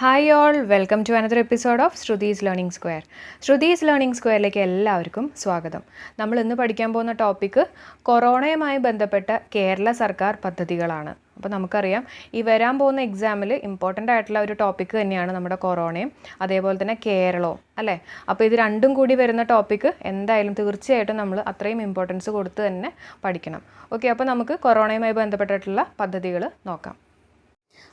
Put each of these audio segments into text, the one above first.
Hi all welcome to another episode of Shruthi's learning square Shruthi's learning സ്ക്വയറിലേക്ക് എല്ലാവർക്കും സ്വാഗതം. നമ്മൾ ഇന്ന് പഠിക്കാൻ പോകുന്ന ടോപ്പിക്ക് കൊറോണയുമായി ബന്ധപ്പെട്ട കേരള സർക്കാർ പദ്ധതികളാണ്. അപ്പോൾ നമുക്കറിയാം ഈ വരാൻ പോകുന്ന എക്സാമിൽ ഇമ്പോർട്ടന്റ് ആയിട്ടുള്ള ഒരു ടോപ്പിക്ക് തന്നെയാണ് നമ്മുടെ കൊറോണയും അതേപോലെ തന്നെ കേരളവും അല്ലേ? അപ്പോൾ ഇത് രണ്ടും കൂടി വരുന്ന ടോപ്പിക്ക് എന്തായാലും തീർച്ചയായിട്ടും നമ്മൾ അത്രയും ഇമ്പോർട്ടൻസ് കൊടുത്ത് തന്നെ പഠിക്കണം. ഓക്കെ അപ്പോൾ നമുക്ക് കൊറോണയുമായി ബന്ധപ്പെട്ടിട്ടുള്ള പദ്ധതികൾ നോക്കാം.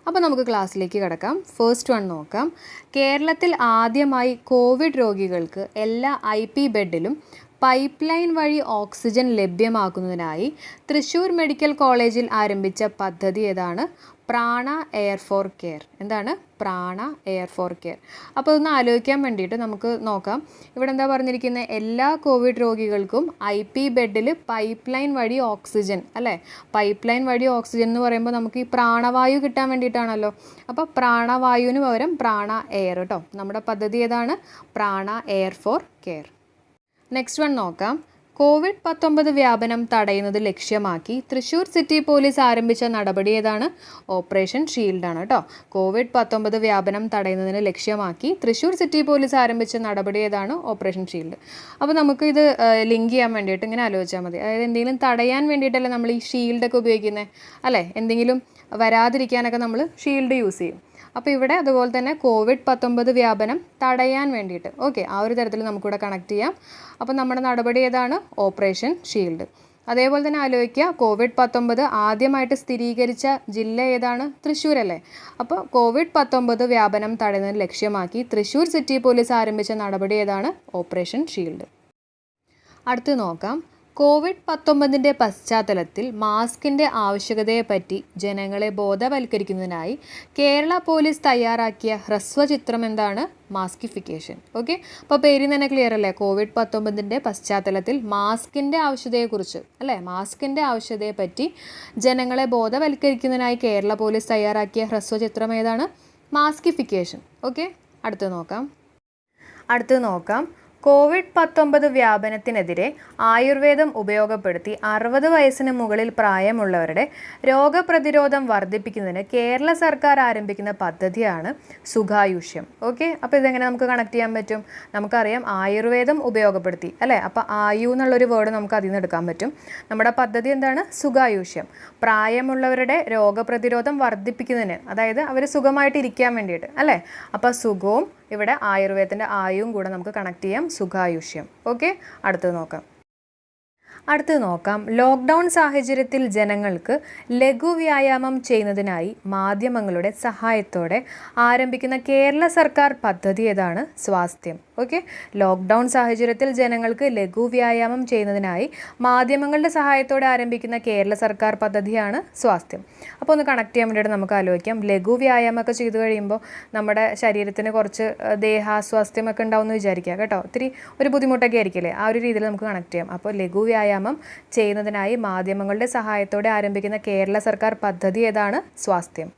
അപ്പോൾ നമുക്ക് ക്ലാസ്സിലേക്ക് കിടക്കാം. ഫസ്റ്റ് വൺ നോക്കാം. കേരളത്തിൽ ആദ്യമായി കോവിഡ് രോഗികൾക്ക് എല്ലാ ഐ പി ബെഡിലും പൈപ്പ് ലൈൻ വഴി ഓക്സിജൻ ലഭ്യമാക്കുന്നതിനായി തൃശ്ശൂർ മെഡിക്കൽ കോളേജിൽ ആരംഭിച്ച പദ്ധതി ഏതാണ്? Prana air for care. എന്താണ്? പ്രാണ എയർ ഫോർ കെയർ. അപ്പോൾ ഒന്ന് ആലോചിക്കാൻ വേണ്ടിയിട്ട് നമുക്ക് നോക്കാം. ഇവിടെ എന്താ പറഞ്ഞിരിക്കുന്നത് എല്ലാ കോവിഡ് രോഗികൾക്കും ഐ പി ബെഡിൽ പൈപ്പ് ലൈൻ വഴി ഓക്സിജൻ അല്ലേ? പൈപ്പ് ലൈൻ വഴി ഓക്സിജൻ എന്ന് പറയുമ്പോൾ നമുക്ക് ഈ പ്രാണവായു കിട്ടാൻ വേണ്ടിയിട്ടാണല്ലോ. അപ്പോൾ പ്രാണവായുവിന് പകരം പ്രാണ എയർ കേട്ടോ. നമ്മുടെ പദ്ധതി ഏതാണ്? Prana air for care. Next one നോക്കാം. കോവിഡ് പത്തൊമ്പത് വ്യാപനം തടയുന്നത് ലക്ഷ്യമാക്കി തൃശൂർ സിറ്റി പോലീസ് ആരംഭിച്ച നടപടി ഏതാണ്? ഓപ്പറേഷൻ ഷീൽഡാണ് കേട്ടോ കോവിഡ് പത്തൊമ്പത് വ്യാപനം തടയുന്നതിന് ലക്ഷ്യമാക്കി തൃശൂർ സിറ്റി പോലീസ് ആരംഭിച്ച നടപടി ഏതാണ്? Operation shield. അപ്പോൾ നമുക്ക് ഇത് ലിങ്ക് ചെയ്യാൻ വേണ്ടിയിട്ട് ഇങ്ങനെ ആലോചിച്ചാൽ മതി. അതായത് എന്തെങ്കിലും തടയാൻ വേണ്ടിയിട്ടല്ലേ നമ്മൾ ഈ ഷീൽഡൊക്കെ ഉപയോഗിക്കുന്നത് അല്ലേ? എന്തെങ്കിലും വരാതിരിക്കാനൊക്കെ നമ്മൾ ഷീൽഡ് യൂസ് ചെയ്യും. അപ്പോൾ ഇവിടെ അതുപോലെ തന്നെ കോവിഡ് പത്തൊമ്പത് വ്യാപനം തടയാൻ വേണ്ടിയിട്ട്. ഓക്കെ ആ ഒരു തരത്തിൽ നമുക്കിവിടെ കണക്ട് ചെയ്യാം. അപ്പോൾ നമ്മുടെ നടപടി ഏതാണ്? ഓപ്പറേഷൻ ഷീൽഡ് അതേപോലെ തന്നെ ആലോചിക്കുക കോവിഡ് പത്തൊമ്പത് ആദ്യമായിട്ട് സ്ഥിരീകരിച്ച ജില്ല ഏതാണ്? തൃശ്ശൂർ അല്ലേ? അപ്പോൾ കോവിഡ് പത്തൊമ്പത് വ്യാപനം തടയുന്നതിന് ലക്ഷ്യമാക്കി തൃശ്ശൂർ സിറ്റി പോലീസ് ആരംഭിച്ച നടപടി ഏതാണ്? ഓപ്പറേഷൻ ഷീൽഡ് അടുത്ത് നോക്കാം. കോവിഡ് പത്തൊമ്പതിന്റെ പശ്ചാത്തലത്തിൽ മാസ്കിന്റെ ആവശ്യകതയെപ്പറ്റി ജനങ്ങളെ ബോധവൽക്കരിക്കുന്നതിനായി കേരള പോലീസ് തയ്യാറാക്കിയ ഹ്രസ്വചിത്രം എന്താണ്? മാസ്കിഫിക്കേഷൻ. ഓക്കെ? അപ്പോൾ പേര് തന്നെ ക്ലിയർ അല്ലേ? കോവിഡ് പത്തൊമ്പതിന്റെ പശ്ചാത്തലത്തിൽ മാസ്കിന്റെ ആവശ്യതയെക്കുറിച്ച് അല്ലേ? മാസ്കിന്റെ ആവശ്യതയെപ്പറ്റി ജനങ്ങളെ ബോധവൽക്കരിക്കുന്നതിനായി കേരള പോലീസ് തയ്യാറാക്കിയ ഹ്രസ്വചിത്രം ഏതാണ്? മാസ്കിഫിക്കേഷൻ. ഓക്കെ? അടുത്ത് നോക്കാം. അടുത്ത് നോക്കാം. കോവിഡ് പത്തൊമ്പത് വ്യാപനത്തിനെതിരെ ആയുർവേദം ഉപയോഗപ്പെടുത്തി അറുപത് വയസ്സിന് മുകളിൽ പ്രായമുള്ളവരുടെ രോഗപ്രതിരോധം വർദ്ധിപ്പിക്കുന്നതിന് കേരള സർക്കാർ ആരംഭിക്കുന്ന പദ്ധതിയാണ് സുഖായുഷ്യം. ഓക്കെ അപ്പോൾ ഇതെങ്ങനെ നമുക്ക് കണക്ട് ചെയ്യാൻ പറ്റും? നമുക്കറിയാം ആയുർവേദം ഉപയോഗപ്പെടുത്തി അല്ലേ? അപ്പോൾ ആയു എന്നുള്ളൊരു വേർഡ് നമുക്ക് അതിൽ നിന്ന് എടുക്കാൻ പറ്റും. നമ്മുടെ പദ്ധതി എന്താണ്? സുഖായുഷ്യം. പ്രായമുള്ളവരുടെ രോഗപ്രതിരോധം വർദ്ധിപ്പിക്കുന്നതിന് അതായത് അവർ സുഖമായിട്ട് ഇരിക്കാൻ വേണ്ടിയിട്ട് അല്ലേ? അപ്പോൾ സുഖവും ഇവിടെ ആയുർവേദത്തിന്റെ ആയും കൂടെ നമുക്ക് കണക്ട് ചെയ്യാം സുഖായുഷ്യം. ഓക്കെ അടുത്തത് നോക്കാം. അടുത്തത് നോക്കാം. ലോക്ക്ഡൗൺ സാഹചര്യത്തിൽ ജനങ്ങൾക്ക് ലഘു വ്യായാമം ചെയ്യുന്നതിനായി മാധ്യമങ്ങളുടെ സഹായത്തോടെ ആരംഭിക്കുന്ന കേരള സർക്കാർ പദ്ധതി ഏതാണ്? സ്വാസ്ഥ്യം. ഓക്കെ? ലോക്ക്ഡൗൺ സാഹചര്യത്തിൽ ജനങ്ങൾക്ക് ലഘു വ്യായാമം ചെയ്യുന്നതിനായി മാധ്യമങ്ങളുടെ സഹായത്തോടെ ആരംഭിക്കുന്ന കേരള സർക്കാർ പദ്ധതിയാണ് സ്വാസ്ഥ്യം. അപ്പോൾ ഒന്ന് കണക്ട് ചെയ്യാൻ വേണ്ടിയിട്ട് നമുക്ക് ആലോചിക്കാം. ലഘു വ്യായാമമൊക്കെ ചെയ്തു കഴിയുമ്പോൾ നമ്മുടെ ശരീരത്തിന് കുറച്ച് ദേഹാസ്വാസ്ഥ്യമൊക്കെ ഉണ്ടാവുമെന്ന് വിചാരിക്കുക കേട്ടോ. ഒത്തിരി ഒരു ബുദ്ധിമുട്ടൊക്കെ ആയിരിക്കില്ലേ? ആ ഒരു രീതിയിൽ നമുക്ക് കണക്ട് ചെയ്യാം. അപ്പോൾ ലഘു വ്യായാമം ചെയ്യുന്നതിനായി മാധ്യമങ്ങളുടെ സഹായത്തോടെ ആരംഭിക്കുന്ന കേരള സർക്കാർ പദ്ധതി ഏതാണ്? സ്വാസ്ഥ്യം.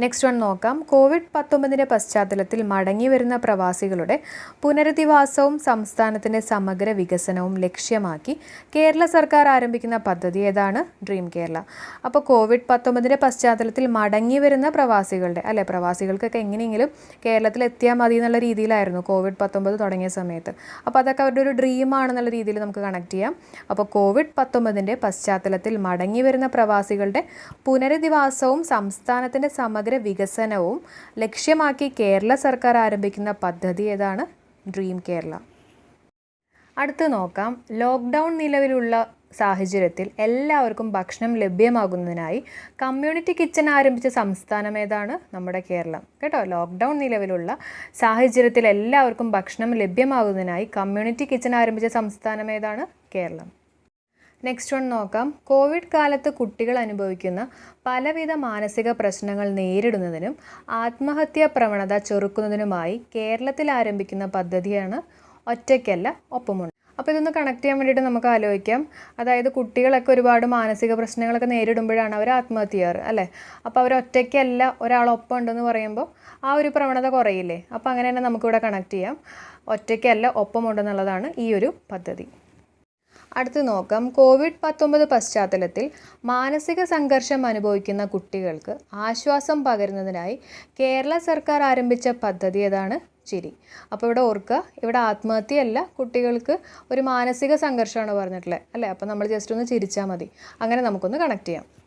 നെക്സ്റ്റ് വൺ നോക്കാം. കോവിഡ് പത്തൊമ്പതിന്റെ പശ്ചാത്തലത്തിൽ മടങ്ങി വരുന്ന പ്രവാസികളുടെ പുനരധിവാസവും സംസ്ഥാനത്തിന്റെ സമഗ്ര വികസനവും ലക്ഷ്യമാക്കി കേരള സർക്കാർ ആരംഭിക്കുന്ന പദ്ധതി ഏതാണ്? ഡ്രീം കേരള അപ്പോൾ കോവിഡ് പത്തൊമ്പതിന്റെ പശ്ചാത്തലത്തിൽ മടങ്ങി വരുന്ന പ്രവാസികളുടെ അല്ലെ പ്രവാസികൾക്കൊക്കെ എങ്ങനെയെങ്കിലും കേരളത്തിൽ എത്തിയാൽ മതി എന്നുള്ള രീതിയിലായിരുന്നു കോവിഡ് പത്തൊമ്പത് തുടങ്ങിയ സമയത്ത്. അപ്പോൾ അതൊക്കെ അവരുടെ ഒരു ഡ്രീമാണെന്നുള്ള രീതിയിൽ നമുക്ക് കണക്ട് ചെയ്യാം. അപ്പോൾ കോവിഡ് പത്തൊമ്പതിന്റെ പശ്ചാത്തലത്തിൽ മടങ്ങി വരുന്ന പ്രവാസികളുടെ പുനരധിവാസവും സംസ്ഥാനത്തിന്റെ സമഗ്ര സമഗ്ര വികസനവും ലക്ഷ്യമാക്കി കേരള സർക്കാർ ആരംഭിക്കുന്ന പദ്ധതി ഏതാണ്? ഡ്രീം കേരള അടുത്ത് നോക്കാം. ലോക്ക്ഡൗൺ നിലവിലുള്ള സാഹചര്യത്തിൽ എല്ലാവർക്കും ഭക്ഷണം ലഭ്യമാകുന്നതിനായി കമ്മ്യൂണിറ്റി കിച്ചൺ ആരംഭിച്ച സംസ്ഥാനം ഏതാണ്? നമ്മുടെ കേരളം. കേട്ടോ? ലോക്ക്ഡൗൺ നിലവിലുള്ള സാഹചര്യത്തിൽ എല്ലാവർക്കും ഭക്ഷണം ലഭ്യമാകുന്നതിനായി കമ്മ്യൂണിറ്റി കിച്ചൺ ആരംഭിച്ച സംസ്ഥാനം ഏതാണ്? കേരളം. നെക്സ്റ്റ് വൺ നോക്കാം. കോവിഡ് കാലത്ത് കുട്ടികൾ അനുഭവിക്കുന്ന പലവിധ മാനസിക പ്രശ്നങ്ങൾ നേരിടുന്നതിനും ആത്മഹത്യാ പ്രവണത ചെറുക്കുന്നതിനുമായി കേരളത്തിൽ ആരംഭിക്കുന്ന പദ്ധതിയാണ് ഒറ്റയ്ക്കല്ല ഒപ്പമുണ്ട്. അപ്പോൾ ഇതൊന്ന് കണക്ട് ചെയ്യാൻ വേണ്ടിയിട്ട് നമുക്ക് ആലോചിക്കാം. അതായത് കുട്ടികളൊക്കെ ഒരുപാട് മാനസിക പ്രശ്നങ്ങളൊക്കെ നേരിടുമ്പോഴാണ് അവർ ആത്മഹത്യ ചെയ്യാറ് അല്ലേ? അപ്പോൾ അവർ ഒറ്റയ്ക്കല്ല ഒരാളൊപ്പം ഉണ്ടെന്ന് പറയുമ്പോൾ ആ ഒരു പ്രവണത കുറയില്ലേ? അപ്പോൾ അങ്ങനെ തന്നെ നമുക്കിവിടെ കണക്ട് ചെയ്യാം. ഒറ്റയ്ക്കല്ല ഒപ്പമുണ്ടെന്നുള്ളതാണ് ഈ ഒരു പദ്ധതി. അടുത്ത് നോക്കാം. കോവിഡ് പത്തൊമ്പത് പശ്ചാത്തലത്തിൽ മാനസിക സംഘർഷം അനുഭവിക്കുന്ന കുട്ടികൾക്ക് ആശ്വാസം പകരുന്നതിനായി കേരള സർക്കാർ ആരംഭിച്ച പദ്ധതി ഏതാണ്? ചിരി. അപ്പോൾ ഇവിടെ ഓർക്കുക ഇവിടെ ആത്മഹത്യയല്ല കുട്ടികൾക്ക് ഒരു മാനസിക സംഘർഷമാണ് പറഞ്ഞിട്ടുള്ളത്. അല്ലേ? അപ്പോൾ നമ്മൾ ജസ്റ്റ് ഒന്ന് ചിരിച്ചാൽ മതി. അങ്ങനെ നമുക്കൊന്ന് കണക്ട് ചെയ്യാം.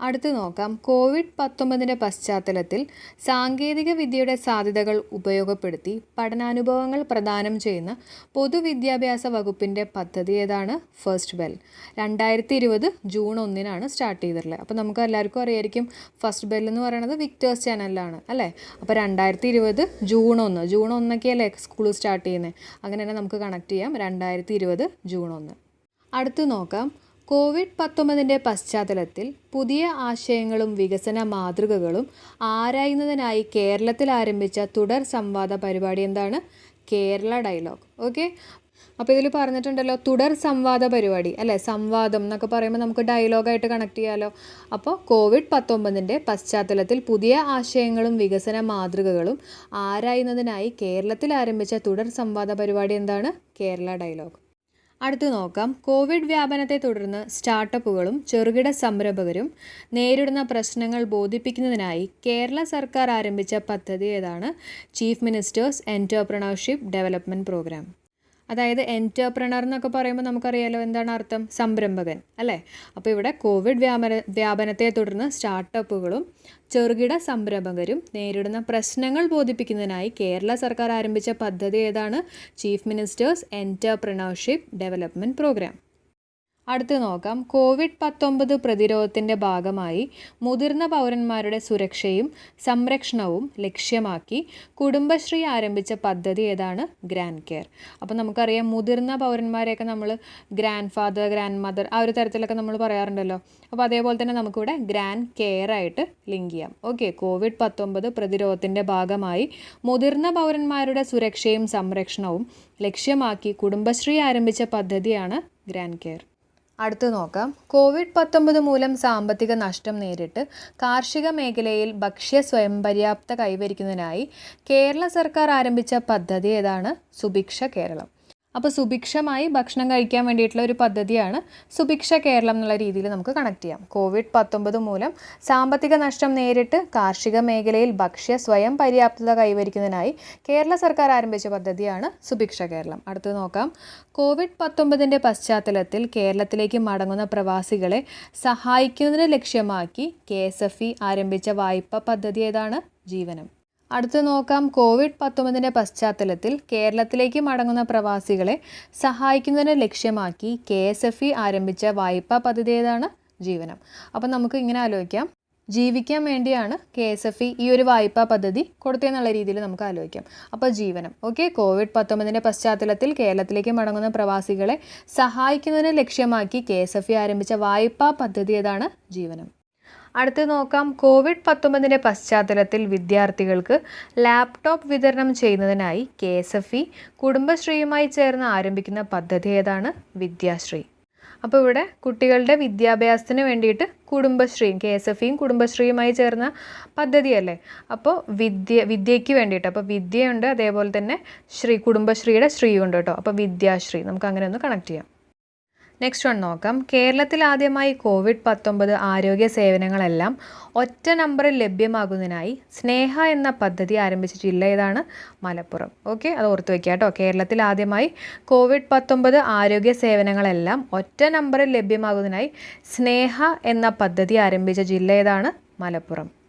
അടുത്ത് നോക്കാം. കോവിഡ് പത്തൊമ്പതിന്റെ പശ്ചാത്തലത്തിൽ സാങ്കേതിക വിദ്യയുടെ സാധ്യതകൾ ഉപയോഗപ്പെടുത്തി പഠനാനുഭവങ്ങൾ പ്രദാനം ചെയ്യുന്ന പൊതുവിദ്യാഭ്യാസ വകുപ്പിന്റെ പദ്ധതി ഏതാണ്? ഫസ്റ്റ് ബെൽ രണ്ടായിരത്തി ഇരുപത് ജൂൺ ഒന്നിനാണ് സ്റ്റാർട്ട് ചെയ്തിട്ടുള്ളത്. അപ്പോൾ നമുക്ക് എല്ലാവർക്കും അറിയായിരിക്കും ഫസ്റ്റ് ബെൽ എന്ന് പറയുന്നത് വിക്ടേഴ്സ് ചാനലിലാണ് അല്ലേ? അപ്പോൾ രണ്ടായിരത്തി ഇരുപത് ജൂൺ ഒന്ന് ജൂൺ ഒന്നൊക്കെയല്ലേ സ്കൂൾ സ്റ്റാർട്ട് ചെയ്യുന്നത്? അങ്ങനെ തന്നെ നമുക്ക് കണക്ട് ചെയ്യാം. രണ്ടായിരത്തി ഇരുപത് ജൂൺ ഒന്ന്. അടുത്ത് നോക്കാം. കോവിഡ് പത്തൊമ്പതിന്റെ പശ്ചാത്തലത്തിൽ പുതിയ ആശയങ്ങളും വികസന മാതൃകകളും ആരായുന്നതിനായി കേരളത്തിൽ ആരംഭിച്ച തുടർ സംവാദ പരിപാടി എന്താണ്? കേരള ഡയലോഗ്. ഓക്കെ? അപ്പോൾ ഇതിൽ പറഞ്ഞിട്ടുണ്ടല്ലോ തുടർ സംവാദ പരിപാടി അല്ലേ? സംവാദം എന്നൊക്കെ പറയുമ്പോൾ നമുക്ക് ഡയലോഗായിട്ട് കണക്ട് ചെയ്യാമല്ലോ അപ്പോൾ കോവിഡ് പത്തൊമ്പതിന്റെ പശ്ചാത്തലത്തിൽ പുതിയ ആശയങ്ങളും വികസന മാതൃകകളും ആരായുന്നതിനായി കേരളത്തിൽ ആരംഭിച്ച തുടർ സംവാദ പരിപാടി എന്താണ്? കേരള ഡയലോഗ്. അടുത്ത് നോക്കാം. കോവിഡ് വ്യാപനത്തെ തുടർന്ന് സ്റ്റാർട്ടപ്പുകളും ചെറുകിട സംരംഭകരും നേരിടുന്ന പ്രശ്നങ്ങൾ ബോധിപ്പിക്കുന്നതിനായി കേരള സർക്കാർ ആരംഭിച്ച പദ്ധതി ഏതാണ്? Chief ministers entrepreneurship development programme. അതായത് എന്റർപ്രണർ എന്നൊക്കെ പറയുമ്പോൾ നമുക്കറിയാലോ എന്താണ് അർത്ഥം? സംരംഭകൻ അല്ലേ? അപ്പോൾ ഇവിടെ കോവിഡ് വ്യാപന വ്യാപനത്തെ തുടർന്ന് സ്റ്റാർട്ടപ്പുകളും ചെറുകിട സംരംഭകരും നേരിടുന്ന പ്രശ്നങ്ങൾ ബോധിപ്പിക്കുന്നതിനായി കേരള സർക്കാർ ആരംഭിച്ച പദ്ധതി ഏതാണ്? Chief ministers entrepreneurship development programme അടുത്ത് നോക്കാം. കോവിഡ് പത്തൊമ്പത് പ്രതിരോധത്തിന്റെ ഭാഗമായി മുതിർന്ന പൗരന്മാരുടെ സുരക്ഷയും സംരക്ഷണവും ലക്ഷ്യമാക്കി കുടുംബശ്രീ ആരംഭിച്ച പദ്ധതി ഏതാണ്? Grand care. അപ്പോൾ നമുക്കറിയാം മുതിർന്ന പൗരന്മാരെയൊക്കെ നമ്മൾ ഗ്രാൻഡ് ഫാദർ ഗ്രാൻഡ് മദർ ആ ഒരു തരത്തിലൊക്കെ നമ്മൾ പറയാറുണ്ടല്ലോ. അപ്പോൾ അതേപോലെ തന്നെ നമുക്കിവിടെ ഗ്രാൻഡ് കെയർ ആയിട്ട് ലിങ്ക് ചെയ്യാം. ഓക്കെ കോവിഡ് പത്തൊമ്പത് പ്രതിരോധത്തിന്റെ ഭാഗമായി മുതിർന്ന പൗരന്മാരുടെ സുരക്ഷയും സംരക്ഷണവും ലക്ഷ്യമാക്കി കുടുംബശ്രീ ആരംഭിച്ച പദ്ധതിയാണ് ഗ്രാൻഡ് കെയർ. അടുത്ത് നോക്കാം. കോവിഡ് പത്തൊമ്പത് മൂലം സാമ്പത്തിക നഷ്ടം നേരിട്ട് കാർഷിക മേഖലയിൽ ഭക്ഷ്യ സ്വയം പര്യാപ്ത കൈവരിക്കുന്നതിനായി കേരള സർക്കാർ ആരംഭിച്ച പദ്ധതി ഏതാണ്? സുഭിക്ഷ കേരളം. അപ്പോൾ സുഭിക്ഷമായി ഭക്ഷണം കഴിക്കാൻ വേണ്ടിയിട്ടുള്ള ഒരു പദ്ധതിയാണ് സുഭിക്ഷ കേരളം എന്നുള്ള രീതിയിൽ നമുക്ക് കണക്ട് ചെയ്യാം. കോവിഡ് പത്തൊമ്പത് മൂലം സാമ്പത്തിക നഷ്ടം നേരിട്ട് കാർഷിക മേഖലയിൽ ഭക്ഷ്യ സ്വയം പര്യാപ്തത കൈവരിക്കുന്നതിനായി കേരള സർക്കാർ ആരംഭിച്ച പദ്ധതിയാണ് സുഭിക്ഷ കേരളം. അടുത്ത് നോക്കാം. കോവിഡ് പത്തൊമ്പതിന്റെ പശ്ചാത്തലത്തിൽ കേരളത്തിലേക്ക് മടങ്ങുന്ന പ്രവാസികളെ സഹായിക്കുന്നതിന് ലക്ഷ്യമാക്കി കെ ആരംഭിച്ച വായ്പ പദ്ധതി ഏതാണ്? ജീവനം. അടുത്ത് നോക്കാം. കോവിഡ് പത്തൊമ്പതിന്റെ പശ്ചാത്തലത്തിൽ കേരളത്തിലേക്ക് മടങ്ങുന്ന പ്രവാസികളെ സഹായിക്കുന്നതിന് ലക്ഷ്യമാക്കി കെ എസ് എഫ് ഇ ആരംഭിച്ച വായ്പാ പദ്ധതി ഏതാണ് ജീവനം. അപ്പം നമുക്ക് ഇങ്ങനെ ആലോചിക്കാം. ജീവിക്കാൻ വേണ്ടിയാണ് കെ എസ് എഫ് ഇ ഈ ഒരു വായ്പാ പദ്ധതി കൊടുത്തതെന്നുള്ള രീതിയിൽ നമുക്ക് ആലോചിക്കാം. അപ്പോൾ ജീവനം. ഓക്കെ കോവിഡ് പത്തൊമ്പതിന്റെ പശ്ചാത്തലത്തിൽ കേരളത്തിലേക്ക് മടങ്ങുന്ന പ്രവാസികളെ സഹായിക്കുന്നതിന് ലക്ഷ്യമാക്കി കെ എസ് എഫ് ഇ ആരംഭിച്ച വായ്പാ പദ്ധതി ഏതാണ് ജീവനം. അടുത്ത് നോക്കാം. കോവിഡ് പത്തൊമ്പതിന്റെ പശ്ചാത്തലത്തിൽ വിദ്യാർത്ഥികൾക്ക് ലാപ്ടോപ്പ് വിതരണം ചെയ്യുന്നതിനായി കെ എസ് എഫ് ഇ കുടുംബശ്രീയുമായി ചേർന്ന് ആരംഭിക്കുന്ന പദ്ധതി ഏതാണ്? വിദ്യാശ്രീ. അപ്പോൾ ഇവിടെ കുട്ടികളുടെ വിദ്യാഭ്യാസത്തിന് വേണ്ടിയിട്ട് കുടുംബശ്രീയും കെ എസ് എഫ് ഇയും കുടുംബശ്രീയുമായി ചേർന്ന പദ്ധതിയല്ലേ അപ്പോൾ വിദ്യ വിദ്യയ്ക്ക് വേണ്ടിയിട്ട്. അപ്പോൾ വിദ്യയുണ്ട് അതേപോലെ തന്നെ ശ്രീ കുടുംബശ്രീയുടെ ശ്രീയുണ്ട് കേട്ടോ. അപ്പോൾ വിദ്യാശ്രീ. നമുക്ക് അങ്ങനെ ഒന്ന് കണക്ട് ചെയ്യാം. നെക്സ്റ്റ് വൺ നോക്കാം. കേരളത്തിൽ ആദ്യമായി കോവിഡ് പത്തൊമ്പത് ആരോഗ്യ സേവനങ്ങളെല്ലാം ഒറ്റ നമ്പറിൽ ലഭ്യമാകുന്നതിനായി സ്നേഹ എന്ന പദ്ധതി ആരംഭിച്ച ജില്ല ഏതാണ്? മലപ്പുറം. ഓക്കെ അത് ഓർത്ത് വയ്ക്കുക കേട്ടോ. കേരളത്തിൽ ആദ്യമായി കോവിഡ് പത്തൊമ്പത് ആരോഗ്യ സേവനങ്ങളെല്ലാം ഒറ്റ നമ്പറിൽ ലഭ്യമാകുന്നതിനായി സ്നേഹ എന്ന പദ്ധതി ആരംഭിച്ച ജില്ല ഏതാണ്? മലപ്പുറം.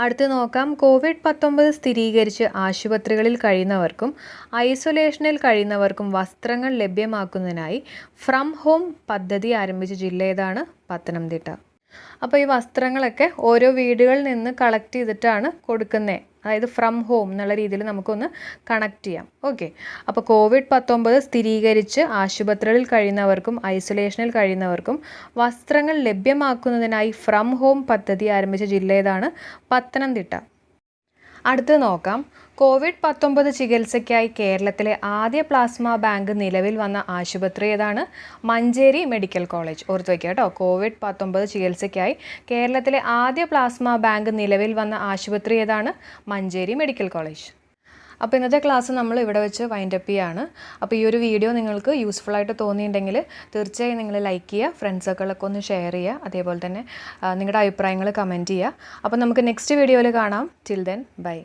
അടുത്ത് നോക്കാം. കോവിഡ് പത്തൊമ്പത് സ്ഥിരീകരിച്ച് ആശുപത്രികളിൽ കഴിയുന്നവർക്കും ഐസൊലേഷനിൽ കഴിയുന്നവർക്കും വസ്ത്രങ്ങൾ ലഭ്യമാക്കുന്നതിനായി ഫ്രം ഹോം പദ്ധതി ആരംഭിച്ച ജില്ല ഏതാണ്? പത്തനംതിട്ട. അപ്പോൾ ഈ വസ്ത്രങ്ങളൊക്കെ ഓരോ വീടുകളിൽ നിന്ന് കളക്ട് ചെയ്തിട്ടാണ് കൊടുക്കുന്നത് അതായത് ഫ്രം ഹോം എന്നുള്ള രീതിയിൽ നമുക്കൊന്ന് കണക്ട് ചെയ്യാം. ഓക്കെ അപ്പോൾ കോവിഡ് പത്തൊമ്പത് സ്ഥിരീകരിച്ച് ആശുപത്രികളിൽ കഴിയുന്നവർക്കും ഐസൊലേഷനിൽ കഴിയുന്നവർക്കും വസ്ത്രങ്ങൾ ലഭ്യമാക്കുന്നതിനായി ഫ്രം ഹോം പദ്ധതി ആരംഭിച്ച ജില്ല ഏതാണ്? പത്തനംതിട്ട. അടുത്ത് നോക്കാം. കോവിഡ് പത്തൊമ്പത് ചികിത്സയ്ക്കായി കേരളത്തിലെ ആദ്യ പ്ലാസ്മ ബാങ്ക് നിലവിൽ വന്ന ആശുപത്രി ഏതാണ്? Manjeri medical college. ഓർത്ത് വയ്ക്കുക കേട്ടോ. കോവിഡ് പത്തൊമ്പത് ചികിത്സയ്ക്കായി കേരളത്തിലെ ആദ്യ പ്ലാസ്മ ബാങ്ക് നിലവിൽ വന്ന ആശുപത്രി ഏതാണ്? Manjeri medical college. അപ്പോൾ ഇന്നത്തെ ക്ലാസ് നമ്മൾ ഇവിടെ വെച്ച് വൈൻഡ് അപ്പ് ചെയ്യാണ്. അപ്പോൾ ഈ ഒരു വീഡിയോ നിങ്ങൾക്ക് യൂസ്ഫുൾ ആയിട്ട് തോന്നിയിട്ടുണ്ടെങ്കിൽ തീർച്ചയായും നിങ്ങൾ ലൈക്ക് ചെയ്യുക ഫ്രണ്ട്സ് ഒന്ന് ഷെയർ ചെയ്യുക അതേപോലെ തന്നെ നിങ്ങളുടെ അഭിപ്രായങ്ങൾ കമന്റ് ചെയ്യുക. അപ്പോൾ നമുക്ക് നെക്സ്റ്റ് വീഡിയോയിൽ കാണാം. Till then bye